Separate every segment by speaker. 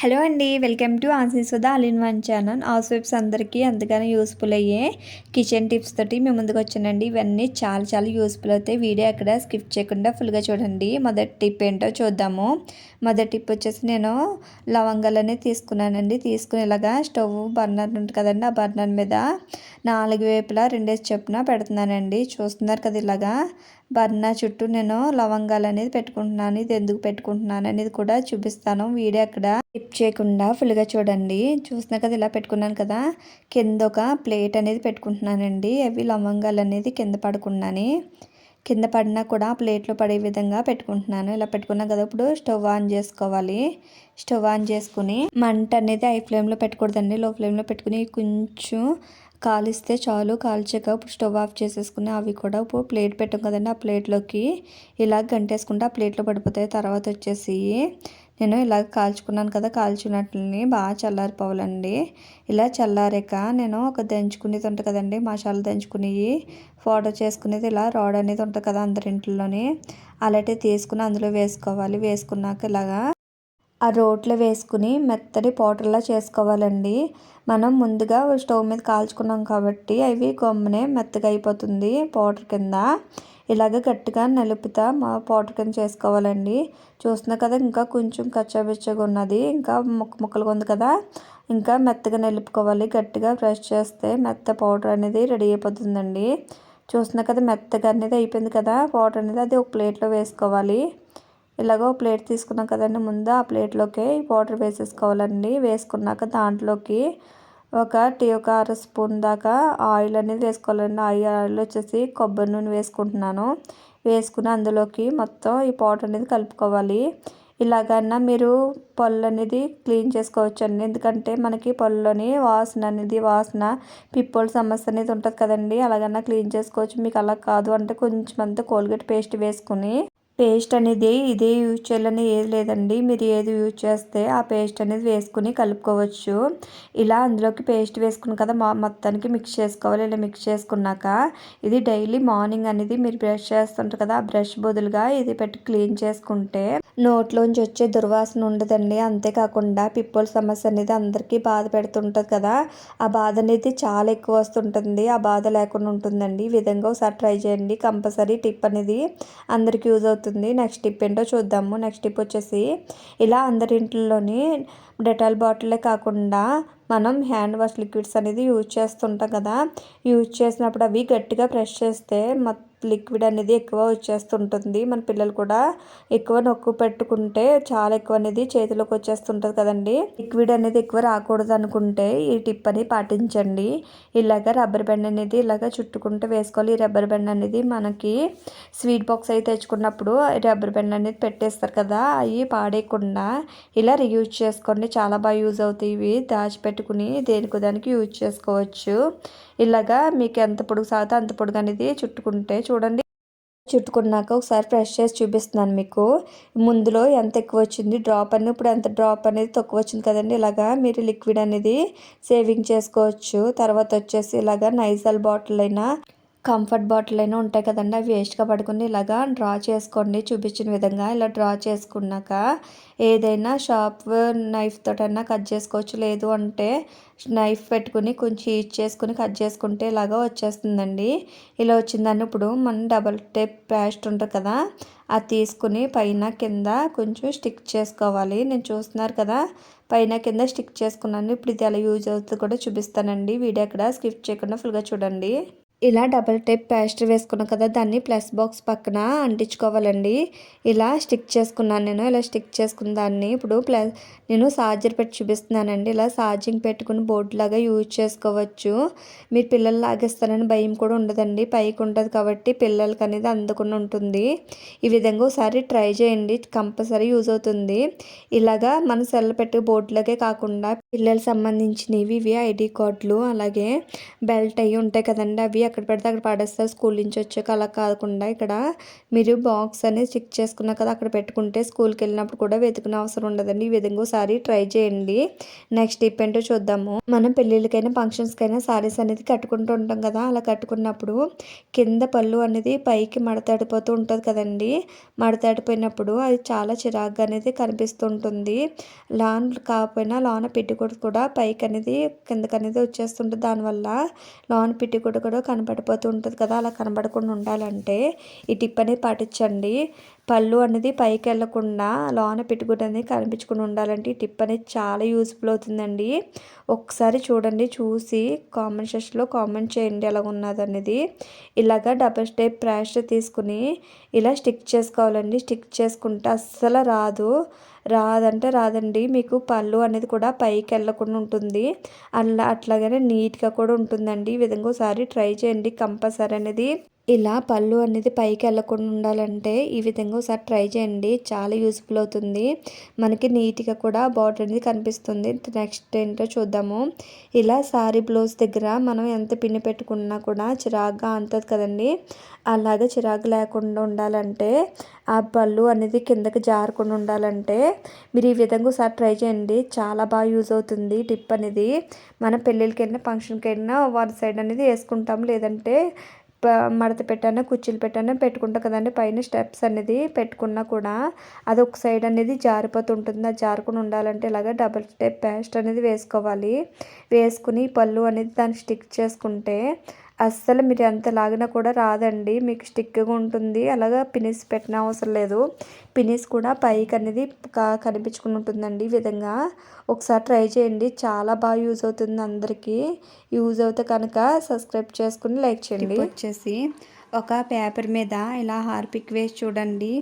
Speaker 1: Hello అండి welcome to Ansi Sudha all in one channel. House వైఫ్స్ అందరికీ ఎంతగానో యూస్ఫుల్ అయ్యే కిచెన్ టిప్స్ తోటి మేము ముందుకు వచ్చానండి. ఇవన్నీ చాలా చాలా యూస్ఫుల్ అవుతాయి. వీడియో అక్కడ స్కిప్ చేయకుండా ఫుల్గా చూడండి. మొదటి టిప్ ఏంటో చూద్దాము. మొదటి టిప్ వచ్చేసి నేను లవంగాలనే తీసుకున్నానండి. తీసుకుని ఇలాగా స్టవ్ బర్నర్ ఉంటుంది కదండి ఆ బర్నర్ మీద నాలుగు వైపులా రెండేసి చొప్పున పెడుతున్నానండి. చూస్తున్నారు కదా ఇలాగా బర్నా చుట్టూ నేను లవంగాలు అనేది పెట్టుకుంటున్నాను. ఇది ఎందుకు పెట్టుకుంటున్నాను అనేది కూడా చూపిస్తాను. వీడియో అక్కడ టిప్ చేయకుండా ఫుల్గా చూడండి. చూసిన కదా ఇలా పెట్టుకున్నాను కదా. కింద ఒక ప్లేట్ అనేది పెట్టుకుంటున్నానండి. అవి లవంగాలు అనేది కింద పడుకున్నాను. కింద పడినా కూడా ప్లేట్లో పడే విధంగా పెట్టుకుంటున్నాను. ఇలా పెట్టుకున్నా కదా ఇప్పుడు స్టవ్ ఆన్ చేసుకోవాలి. స్టవ్ ఆన్ చేసుకుని మంట అనేది హై ఫ్లేమ్లో పెట్టకూడదండి. లో ఫ్లేమ్లో పెట్టుకుని కొంచెం కాలిస్తే చాలు కాల్చాక ఇప్పుడు స్టవ్ ఆఫ్ చేసేసుకుని అవి కూడా ఇప్పుడు ప్లేట్ పెట్టాం కదండి ఆ ప్లేట్లోకి. ఇలా గంటేసుకుంటే ఆ ప్లేట్లో పడిపోతాయి. తర్వాత వచ్చేసి నేను ఇలా కాల్చుకున్నాను కదా కాల్చున్నట్లని బాగా చల్లారిపోవాలండి. ఇలా చల్లారాక నేను ఒక దంచుకునేది ఉంటుంది కదండి మసాలా దంచుకునేవి పౌడర్ చేసుకునేది ఇలా రాడ్ అనేది ఉంటుంది కదా అందరింట్లోని అలాంటివి తీసుకుని అందులో వేసుకోవాలి. వేసుకున్నాక ఇలాగా ఆ రోట్లో వేసుకుని మెత్తటి పౌడర్లా చేసుకోవాలండి. మనం ముందుగా స్టవ్ మీద కాల్చుకున్నాం కాబట్టి అవి గమ్మునే మెత్తగా అయిపోతుంది పౌడర్ కింద. ఇలాగ గట్టిగా నలుపుతా మా పౌడర్ కింద చేసుకోవాలండి. చూస్తున్నా కదా ఇంకా కొంచెం కచ్చాబిచ్చగా ఉన్నది. ఇంకా ముక్క ముక్కలుగా ఉంది కదా ఇంకా మెత్తగా నలుపుకోవాలి. గట్టిగా ఫ్రెష్ చేస్తే మెత్త పౌడర్ అనేది రెడీ అయిపోతుందండి. చూస్తున్నా కదా మెత్తగా అనేది అయిపోయింది కదా పౌడర్ అనేది అది ఒక ప్లేట్లో వేసుకోవాలి. ఇలాగో ప్లేట్ తీసుకున్నాం కదండి ముందు ఆ ప్లేట్లోకి పౌడర్ వేసేసుకోవాలండి. వేసుకున్నాక దాంట్లోకి ఒక టీ ఒక అర స్పూన్ దాకా ఆయిల్ అనేది వేసుకోవాలండి. ఆయిల్ ఆయిల్ వచ్చేసి కొబ్బరి నూనె వేసుకుంటున్నాను. వేసుకుని అందులోకి మొత్తం ఈ పౌడర్ అనేది కలుపుకోవాలి. ఇలాగన్నా మీరు పళ్ళు అనేది క్లీన్ చేసుకోవచ్చు అండి ఎందుకంటే మనకి పళ్ళుని వాసన అనేది వాసన పిప్పల సమస్య అనేది ఉంటుంది కదండి. అలాగన్నా క్లీన్ చేసుకోవచ్చు. మీకు అలా కాదు అంటే కొంచెం అంతా కోల్గేట్ పేస్ట్ వేసుకుని పేస్ట్ అనేది ఇదే యూజ్ చేయాలని ఏది లేదండి. మీరు ఏది యూజ్ చేస్తే ఆ పేస్ట్ అనేది వేసుకుని కలుపుకోవచ్చు. ఇలా అందులోకి పేస్ట్ వేసుకుని కదా మా మొత్తానికి మిక్స్ చేసుకోవాలి. ఇలా మిక్స్ చేసుకున్నాక ఇది డైలీ మార్నింగ్ అనేది మీరు బ్రష్ చేస్తుంటారు కదా ఆ బ్రష్ బదులుగా ఇది పెట్టి క్లీన్ చేసుకుంటే నోట్లోంచి వచ్చే దుర్వాసన ఉండదండి. అంతేకాకుండా పిప్పుల సమస్య అనేది అందరికీ బాధ పెడుతుంటుంది కదా ఆ బాధ అనేది చాలా ఎక్కువ వస్తుంటుంది. ఆ బాధ లేకుండా ఉంటుందండి. ఈ విధంగా ఒకసారి ట్రై చేయండి. కంపల్సరీ టిప్ అనేది అందరికీ యూజ్ అవుతుంది. అవుతుంది నెక్స్ట్ టిప్ ఏంటో చూద్దాము. నెక్స్ట్ టిప్ వచ్చేసి ఇలా అందరి ఇంట్లోని డెటాల్ బాటిలే కాకుండా మనం హ్యాండ్ వాష్ లిక్విడ్స్ అనేది యూజ్ చేస్తుంటాం కదా. యూజ్ చేసినప్పుడు అవి గట్టిగా ప్రెస్ చేస్తే మొత్తం లిక్విడ్ అనేది ఎక్కువ వచ్చేస్తుంటుంది. మన పిల్లలు కూడా ఎక్కువ నొక్కు పెట్టుకుంటే చాలా ఎక్కువ అనేది చేతిలోకి వచ్చేస్తుంటుంది కదండి. లిక్విడ్ అనేది ఎక్కువ రాకూడదు అనుకుంటే ఈ టిప్ అని పాటించండి. ఇలాగ రబ్బర్ బ్యాండ్ అనేది ఇలాగ చుట్టుకుంటూ వేసుకోవాలి. ఈ రబ్బర్ బ్యాండ్ అనేది మనకి స్వీట్ బాక్స్ అయితే తెచ్చుకున్నప్పుడు రబ్బర్ బ్యాండ్ అనేది పెట్టేస్తారు కదా. అవి పాడేయకుండా ఇలా రియూజ్ చేసుకోండి. చాలా బాగా యూజ్ అవుతాయి ఇవి. దాచిపెట్టుకుని దేనికి దానికి యూజ్ చేసుకోవచ్చు. ఇలాగా మీకు ఎంత పొడుగు సాగుతో అంత పొడుగు అనేది చుట్టుకుంటే చూడండి. చుట్టుకున్నాక ఒకసారి ఫ్రెష్ చేసి చూపిస్తున్నాను మీకు. ముందులో ఎంత ఎక్కువ వచ్చింది? డ్రాప్ అనేది ఇప్పుడు ఎంత డ్రాప్ అనేది తక్కువ వచ్చింది కదండి. ఇలాగా మీరు లిక్విడ్ అనేది సేవింగ్ చేసుకోవచ్చు. తర్వాత వచ్చేసి ఇలాగా నైజాల్ బాటిల్ అయినా కంఫర్ట్ బాటిల్ అయినా ఉంటాయి కదండి అవి వేస్ట్గా పడుకుని ఇలాగా డ్రా చేసుకోండి. చూపించిన విధంగా ఇలా డ్రా చేసుకున్నాక ఏదైనా షార్ప్ నైఫ్ తోటైనా కట్ చేసుకోవచ్చు. లేదు అంటే నైఫ్ పెట్టుకుని కొంచెం హీట్ చేసుకుని కట్ చేసుకుంటే ఇలాగా వచ్చేస్తుందండి. ఇలా వచ్చిందని ఇప్పుడు మనం డబల్ టేప్ పేస్ట్ ఉంటుంది కదా అది తీసుకుని పైన కింద కొంచెం స్టిక్ చేసుకోవాలి. నేను చూస్తున్నారు కదా పైన కింద స్టిక్ చేసుకున్నాను. ఇప్పుడు ఇది ఎలా యూజ్ అవుతుంది కూడా చూపిస్తానండి. వీడియో అక్కడ స్కిప్ చేయకుండా ఫుల్గా చూడండి. ఇలా డబల్ టేప్ పేస్ట్ వేసుకున్నాం కదా దాన్ని ప్లస్ బాక్స్ పక్కన అంటించుకోవాలండి. ఇలా స్టిక్ చేసుకున్నాను నేను ఇలా స్టిక్ చేసుకున్న దాన్ని ఇప్పుడు ప్లస్ నేను ఛార్జర్ పెట్టి చూపిస్తున్నానండి. ఇలా ఛార్జింగ్ పెట్టుకుని బోర్డు లాగా యూజ్ చేసుకోవచ్చు. మీరు పిల్లలు లాగేస్తారని భయం కూడా ఉండదండి. పైకి ఉండదు కాబట్టి పిల్లలకి అనేది అందకుండా ఉంటుంది. ఈ విధంగా ఒకసారి ట్రై చేయండి. కంపల్సరీ యూజ్ అవుతుంది. ఇలాగా మన సెల్ పెట్టి బోర్డులాగే కాకుండా పిల్లలకు సంబంధించినవి ఇవి ఐడి కార్డులు అలాగే బెల్ట్ అవి ఉంటాయి కదండి. అవి ఎక్కడ పెడితే అక్కడ పడేస్తారు. స్కూల్ నుంచి వచ్చాక అలా కాకుండా ఇక్కడ మీరు బాక్స్ అనేది చెక్ చేసుకున్నా కదా అక్కడ పెట్టుకుంటే స్కూల్కి వెళ్ళినప్పుడు కూడా వెతుకునే అవసరం ఉండదండి. ఈ విధంగా ఒకసారి ట్రై చేయండి. నెక్స్ట్ టిప్ ఏంటో చూద్దాము. మనం పెళ్ళిళ్ళకైనా ఫంక్షన్స్కైనా సారీస్ అనేది కట్టుకుంటూ ఉంటాం కదా అలా కట్టుకున్నప్పుడు కింద పళ్ళు అనేది పైకి మడతాడిపోతూ ఉంటుంది కదండి. మడతాడిపోయినప్పుడు అది చాలా చిరాగ్గా అనేది కనిపిస్తుంటుంది లాన్ కాకపోయినా లోన పెట్టికోట్ కూడా పైకి అనేది కిందకనేది వచ్చేస్తుంటుంది. దానివల్ల లోన పెట్టికోట్ కూడా కనబడిపోతూ ఉంటుంది కదా అలా కనబడకుండా ఉండాలంటే ఈ టిప్ అనేది పాటించండి. పళ్ళు అనేది పైకి వెళ్ళకుండా లోన పెట్టుకుంటే అనేది కనిపించకుండా ఉండాలంటే ఈ టిప్ అనేది చాలా యూస్ఫుల్ అవుతుందండి. ఒకసారి చూడండి చూసి కామెంట్ సెక్షన్లో కామెంట్ చేయండి ఎలా ఉన్నది అనేది. ఇలాగ డబల్ స్టెప్ ప్యాస్ట్ తీసుకుని ఇలా స్టిక్ చేసుకోవాలండి. స్టిక్ చేసుకుంటే అస్సలు రాదు. రాదంటే రాదండి. మీకు పళ్ళు అనేది కూడా పైకి వెళ్ళకుండా ఉంటుంది. అలా అట్లాగనే నీట్గా కూడా ఉంటుందండి. ఈ విధంగా ఒకసారి ట్రై చేయండి కంపల్సరీ అనేది. ఇలా పళ్ళు అనేది పైకి వెళ్ళకుండా ఉండాలంటే ఈ విధంగా ఒకసారి ట్రై చేయండి. చాలా యూస్ఫుల్ అవుతుంది. మనకి నీట్గా కూడా బార్డర్ అనేది కనిపిస్తుంది. నెక్స్ట్ ఏంటో చూద్దాము. ఇలా సారీ బ్లౌజ్ దగ్గర మనం ఎంత పిన్ని పెట్టుకున్నా కూడా చిరాగ్గా అంతది కదండి. అలాగే చిరాకు లేకుండా ఉండాలంటే ఆ పళ్ళు అనేది కిందకి జారకుండా ఉండాలంటే మీరు ఈ విధంగా ఒకసారి ట్రై చేయండి. చాలా బాగా యూజ్ అవుతుంది టిప్ అనేది. మన పెళ్ళిళ్ళకి వెళ్ళినా ఫంక్షన్కి వెళ్ళినా వన్ సైడ్ అనేది వేసుకుంటాం లేదంటే మడత పెట్టాను కుర్చీలు పెట్టాను పెట్టుకుంటా కదండి. పైన స్టెప్స్ అనేది పెట్టుకున్నా కూడా అది ఒక సైడ్ అనేది జారిపోతుంటుంది. అది జారకుండా ఉండాలంటే ఇలాగ డబుల్ స్టెప్ పేస్ట్ అనేది వేసుకోవాలి. వేసుకుని పళ్ళు అనేది దాన్ని స్టిక్ చేసుకుంటే అస్సలు మీరు ఎంత లాగినా కూడా రాదండి. మీకు స్టిక్గా ఉంటుంది. అలాగా పినిస్ పెట్టిన అవసరం లేదు. పినిస్ కూడా పైకి అనేది కనిపించుకుని ఉంటుందండి ఈ విధంగా. ఒకసారి ట్రై చేయండి. చాలా బాగా యూజ్ అవుతుంది అందరికీ. యూజ్ అవుతే కనుక సబ్స్క్రైబ్ చేసుకుని లైక్ చేయండి. వచ్చేసి ఒక పేపర్ మీద ఇలా హార్పిక్ వేసి చూడండి.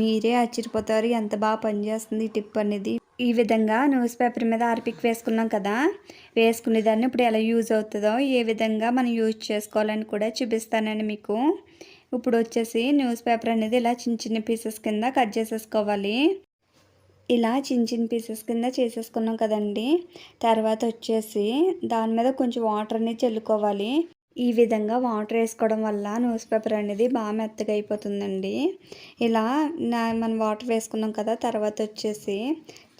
Speaker 1: మీరే ఆశ్చర్యపోతారు. ఎంత బాగా పనిచేస్తుంది ఈ టిప్ అనేది. ఈ విధంగా న్యూస్ పేపర్ మీద ఆర్పిక్ వేసుకున్నాం కదా. వేసుకునే దాన్ని ఇప్పుడు ఎలా యూజ్ అవుతుందో ఏ విధంగా మనం యూజ్ చేసుకోవాలని కూడా చూపిస్తానండి మీకు. ఇప్పుడు వచ్చేసి న్యూస్ పేపర్ అనేది ఇలా చిన్న చిన్న పీసెస్ కింద కట్ చేసేసుకోవాలి. ఇలా చిన్న చిన్న పీసెస్ కింద చేసేసుకున్నాం కదండి. తర్వాత వచ్చేసి దాని మీద కొంచెం వాటర్ అనేది చల్లుకోవాలి. ఈ విధంగా వాటర్ వేసుకోవడం వల్ల న్యూస్ పేపర్ అనేది బాగా మెత్తగా అయిపోతుందండి. ఇలా మనం వాటర్ వేసుకున్నాం కదా తర్వాత వచ్చేసి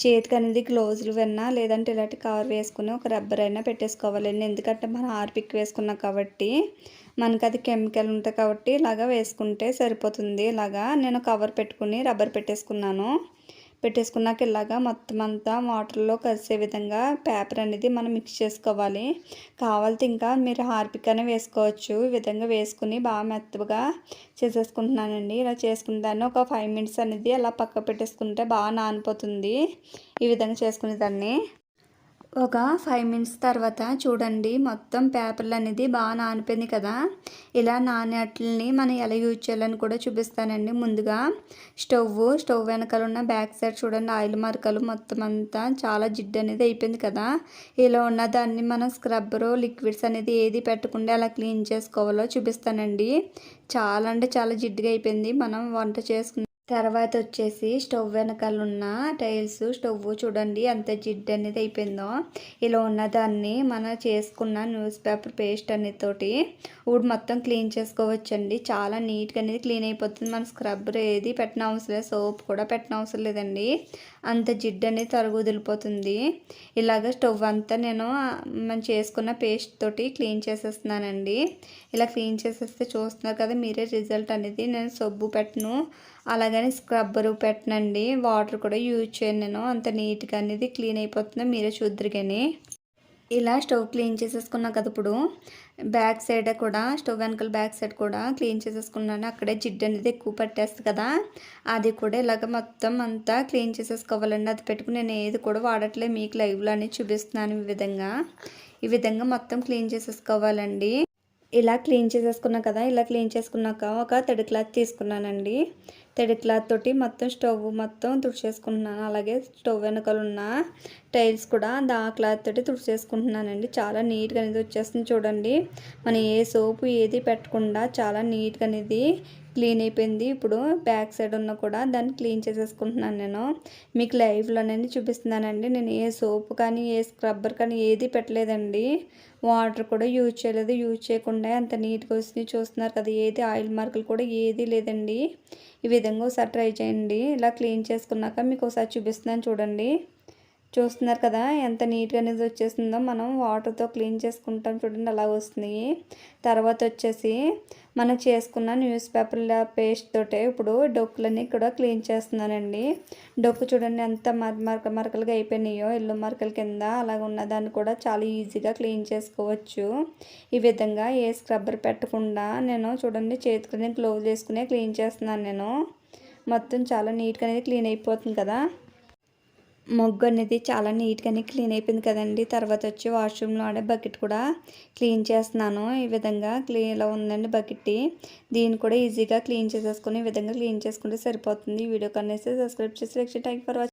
Speaker 1: చేతికి అనేది గ్లోజులు విన్నా లేదంటే ఇలాంటి కవర్ వేసుకుని ఒక రబ్బర్ అయినా పెట్టేసుకోవాలండి. ఎందుకంటే మనం ఆర్పిక్ వేసుకున్నాం కాబట్టి మనకు అది కెమికల్ ఉంటుంది కాబట్టి ఇలాగా వేసుకుంటే సరిపోతుంది. ఇలాగా నేను కవర్ పెట్టుకుని రబ్బర్ పెట్టేసుకున్నాను. పెట్టేసుకున్నాక ఇలాగా మొత్తం అంతా వాటర్లో కలిసే విధంగా పేపర్ అనేది మనం మిక్స్ చేసుకోవాలి. కావాలితే ఇంకా మీరు హార్పిక్ అనే వేసుకోవచ్చు. ఈ విధంగా వేసుకుని బాగా మెత్తగా చేసేసుకుంటున్నానండి. ఇలా చేసుకున్న దాన్ని ఒక ఫైవ్ మినిట్స్ అనేది అలా పక్క పెట్టేసుకుంటే బాగా నానిపోతుంది. ఈ విధంగా చేసుకునేదాన్ని ఒక ఫైవ్ మినిట్స్ తర్వాత చూడండి మొత్తం పేపర్లు అనేది బాగా నానిపోయింది కదా. ఇలా నానేట్లని మనం ఎలా యూజ్ చేయాలని కూడా చూపిస్తానండి ముందుగా. స్టవ్ స్టవ్ వెనకాల ఉన్న బ్యాక్ సైడ్ చూడండి ఆయిల్ మరకలు మొత్తం అంతా చాలా జిడ్డు అనేది అయిపోయింది కదా. ఇలా ఉన్న దాన్ని మనం స్క్రబ్బరు లిక్విడ్స్ అనేది ఏది పెట్టకుండా ఎలా క్లీన్ చేసుకోవాలో చూపిస్తానండి. చాలా అంటే చాలా జిడ్డుగా అయిపోయింది. మనం వంట చేసుకున్న తర్వాత వచ్చేసి స్టవ్ వెనకాల ఉన్న టైల్స్ స్టవ్ చూడండి ఎంత జిడ్డు అనేది అయిపోయిందో. ఇలా ఉన్న దాన్ని మనం చేసుకున్న న్యూస్ పేపర్ పేస్ట్ తోటి ఊడు మొత్తం క్లీన్ చేసుకోవచ్చండి. చాలా నీట్గా అనేది క్లీన్ అయిపోతుంది. మన స్క్రబ్బర్ ఏది పెట్టిన అవసరం లేదు. సోప్ కూడా పెట్టిన అవసరం లేదండి. అంత జిడ్డు అనేది తరుగు వదిలిపోతుంది. ఇలాగ స్టవ్ అంతా నేను మనం చేసుకున్న పేస్ట్ తోటి క్లీన్ చేసేస్తున్నానండి. ఇలా క్లీన్ చేసేస్తే చూస్తున్నారు కదా మీరే రిజల్ట్ అనేది. నేను సబ్బు పెట్టను. అలాగని స్క్రబ్బరు పెట్టనండి. వాటర్ కూడా యూజ్ చేయను నేను. అంత నీట్గా అనేది క్లీన్ అయిపోతుందో. మీరే చూద్దరు కానీ ఇలా స్టవ్ క్లీన్ చేసేసుకున్నా కదా ఇప్పుడు. బ్యాక్ సైడ్ కూడా స్టవ్ వెనకాల బ్యాక్ సైడ్ కూడా క్లీన్ చేసేసుకున్నాను. అక్కడే జిడ్డు అనేది ఎక్కువ పట్టేస్తుంది కదా. అది కూడా ఇలాగ మొత్తం అంతా క్లీన్ చేసేసుకోవాలండి. అది పెట్టుకుని నేను ఏది కూడా వాడట్లేదు మీకు లైవ్లో అనేది చూపిస్తున్నాను ఈ విధంగా. ఈ విధంగా మొత్తం క్లీన్ చేసేసుకోవాలండి. ఇలా క్లీన్ చేసేసుకున్నా కదా ఇలా క్లీన్ చేసుకున్నాక ఒక తడి క్లాత్ తీసుకున్నానండి. తడి క్లాత్ తోటి మొత్తం స్టవ్ మొత్తం తుడిచేసుకుంటున్నాను. అలాగే స్టవ్ వెనకాల ఉన్న టైల్స్ కూడా దా క్లాత్ తోటి తుడిచేసుకుంటున్నానండి. చాలా నీట్గా అనేది వచ్చేస్తుంది చూడండి. మనం ఏ సోపు ఏది పెట్టకుండా చాలా నీట్గా అనేది క్లీన్ అయిపోయింది. ఇప్పుడు బ్యాక్ సైడ్ ఉన్న కూడా దాన్ని క్లీన్ చేసేసుకుంటున్నాను నేను. మీకు లైవ్లోనే చూపిస్తున్నానండి. నేను ఏ సోప్ కానీ ఏ స్క్రబ్బర్ కానీ ఏది పెట్టలేదండి. వాటర్ కూడా యూజ్ చేయలేదు. యూజ్ చేయకుండా అంత నీట్గా వస్తుంది చూస్తున్నారు కదా ఏది ఆయిల్ మార్కులు కూడా ఏది లేదండి. ఈ విధంగా ఒకసారి ట్రై చేయండి. ఇలా క్లీన్ చేసుకున్నాక మీకు ఒకసారి చూపిస్తున్నాను చూడండి. చూస్తున్నారు కదా ఎంత నీట్గా అనేది వచ్చేసిందో మనం వాటర్తో క్లీన్ చేసుకుంటాం చూడండి అలా వస్తుంది. తర్వాత వచ్చేసి మనం చేసుకున్న న్యూస్ పేపర్ల పేస్ట్ తోటే ఇప్పుడు డొక్కులన్నీ కూడా క్లీన్ చేస్తున్నానండి. డొక్కు చూడండి ఎంత మరక మరకలుగా అయిపోయినాయో. ఎల్లు మరకల కింద అలాగ ఉన్నదాన్ని కూడా చాలా ఈజీగా క్లీన్ చేసుకోవచ్చు. ఈ విధంగా ఏ స్క్రబ్బర్ పెట్టకుండా నేను చూడండి చేతికి క్లోజ్ చేసుకునే క్లీన్ చేస్తున్నాను నేను. మొత్తం చాలా నీట్గా అనేది క్లీన్ అయిపోతుంది కదా. మొగ్గు అనేది చాలా నీట్గానే క్లీన్ అయిపోయింది కదండి. తర్వాత వచ్చి వాష్రూమ్లో ఆడే బకెట్ కూడా క్లీన్ చేస్తున్నాను. ఈ విధంగా క్లీన్ ఇలా ఉందండి బకెట్ దీన్ని కూడా ఈజీగా క్లీన్ చేసేసుకుని ఈ విధంగా క్లీన్ చేసుకుంటే సరిపోతుంది. ఈ వీడియో కనేసి సబ్స్క్రైబ్ చేసి థ్యాంక్ ఫర్ వాచింగ్